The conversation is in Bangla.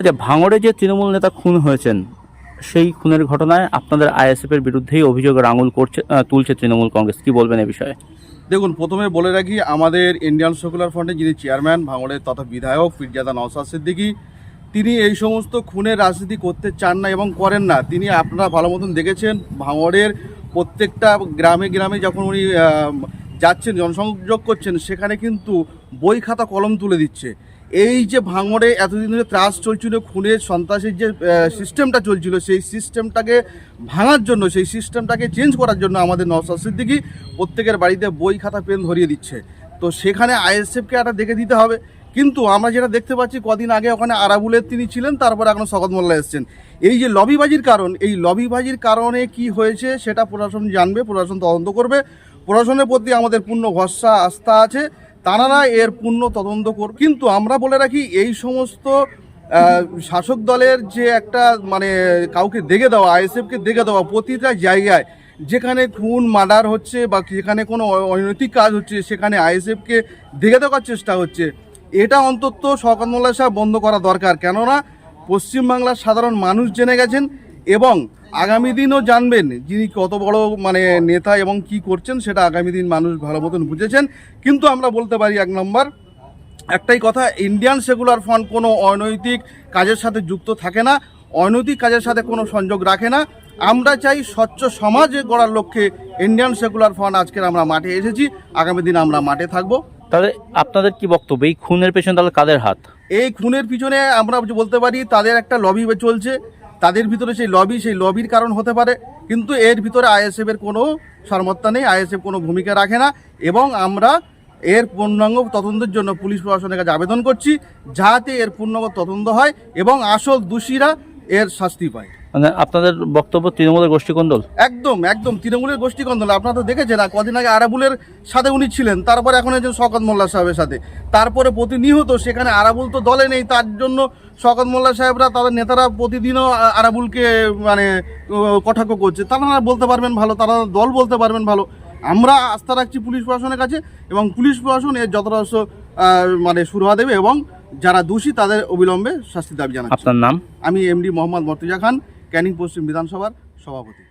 আচ্ছা ভাঙড়ে যে তৃণমূল নেতা খুন হয়েছেন, সেই খুনের ঘটনায় আপনাদের আইএসএফ এর বিরুদ্ধেই অভিযোগের আঙুল করছে তুলছে তৃণমূল কংগ্রেস। কি বলবেন এ বিষয়ে? দেখুন, প্রথমে বলে রাখি, আমাদের ইন্ডিয়ান সেকুলার ফ্রন্টের যিনি চেয়ারম্যান, ভাঙড়ের তথা বিধায়ক ফিরজাদা নওসাদ সিদ্দিকী, তিনি এই সমস্ত খুনের রাজনীতি করতে চান না এবং করেন না। তিনি আপনারা ভালো মতন দেখেছেন, ভাঙড়ের প্রত্যেকটা গ্রামে গ্রামে যখন উনি যাচ্ছেন, জনসংযোগ করছেন, সেখানে কিন্তু বই খাতা কলম তুলে দিচ্ছে। এই যে ভাঙড়ে এতদিন ধরে ত্রাস চলছিল, খুনের সন্ত্রাসের যে সিস্টেমটা চলছিল, সেই সিস্টেমটাকে ভাঙার জন্য, সেই সিস্টেমটাকে চেঞ্জ করার জন্য আমাদের নওসাদ সিদ্দিকি প্রত্যেকের বাড়িতে বই, খাতা পেন ধরিয়ে দিচ্ছে। তো সেখানে আইএসএফকে একটা দেখে দিতে হবে। কিন্তু আমরা যেটা দেখতে পাচ্ছি, কদিন আগে ওখানে আরাবুলের তিনি ছিলেন, তারপর এখন শকত মোল্লা এসছেন। এই যে লবিবাজির কারণ, এই লবিবাজির কারণে কি হয়েছে, সেটা প্রশাসন জানবে, প্রশাসন তদন্ত করবে। প্রশাসনের প্রতি আমাদের পূর্ণ ভরসা, আস্থা আছে। তারা এর পূর্ণ তদন্ত করবে কিন্তু আমরা বলে রাখি, এই সমস্ত শাসক দলের যে একটা মানে কাউকে দেখে দেওয়া আইএসএফকে দেখে দেওয়া প্রতিটা জায়গায়, যেখানে খুন, মার্ডার হচ্ছে বা যেখানে কোনো অনৈতিক কাজ হচ্ছে, সেখানে আইএসএফকে দেখে দেওয়ার চেষ্টা হচ্ছে। এটা অন্তত শওকত মোল্লা সাহেব বন্ধ করা দরকার। কেননা, পশ্চিমবাংলার সাধারণ মানুষ জেনে গেছেন এবং আগামী দিনও জানবেন যিনি কত বড় মানে নেতা এবং কি করছেন সেটা আগামী দিন মানুষ ভালো মতন বুঝেছেন। কিন্তু আমরা বলতে পারি এক নম্বর একটাই কথা ইন্ডিয়ান সেকুলার ফান্ড কোনো অনৈতিক কাজের সাথে যুক্ত থাকে না অনৈতিক কাজের সাথে কোনো সংযোগ রাখে না। আমরা চাই স্বচ্ছ সমাজ গড়ার লক্ষ্যে ইন্ডিয়ান সেকুলার ফান্ড আজকের আমরা মাঠে এসেছি আগামী দিন আমরা মাঠে থাকব। তাহলে আপনাদের কি বক্তব্য এই খুনের পেছনে তাহলে কাদের হাত? এই খুনের পিছনে আমরা বলতে পারি তাদের একটা লবি চলছে। তাদের ভিতরে সেই লবি সেই লবির কারণ হতে পারে, কিন্তু এর ভিতরে আইএসএফের কোনো সারমত্তা নেই আইএসএফ কোনো ভূমিকা রাখে না, এবং আমরা এর পূর্ণাঙ্গ তদন্তের জন্য পুলিশ প্রশাসনের কাছে আবেদন করছি, যাতে এর পূর্ণাঙ্গ তদন্ত হয় এবং আসল দোষীরা এর শাস্তি পায়। আপনাদের বক্তব্য তৃণমূলের গোষ্ঠীকন্দল? একদম একদম তৃণমূলের গোষ্ঠী কন্দল আপনারা তো দেখেছেন না কদিন আগে আরাবুলের সাথে উনি ছিলেন তারপরে এখন একজন শকত মোল্লা সাহেবের সাথে। তারপরে প্রতিনিয়ত সেখানে আরাবুল তো দলে নেই তার জন্য শকত মোল্লা সাহেবরা তাদের নেতারা প্রতিদিনও আরাবুলকে মানে কটাক্ষ করছে। তারা বলতে পারবেন ভালো তারা দল বলতে পারবেন ভালো। আমরা আস্থা রাখছি পুলিশ প্রশাসনের কাছে এবং পুলিশ প্রশাসন এর যথাযথ আহ, মানে সুরাহা দেবে এবং যারা দোষী তাদের অবিলম্বে শাস্তি দাবি জানাচ্ছি। আপনার নাম? আমি এমডি মোহাম্মদ মর্তুজা খান। ক্যানিং পশ্চিম বিধানসভার সভাপতি।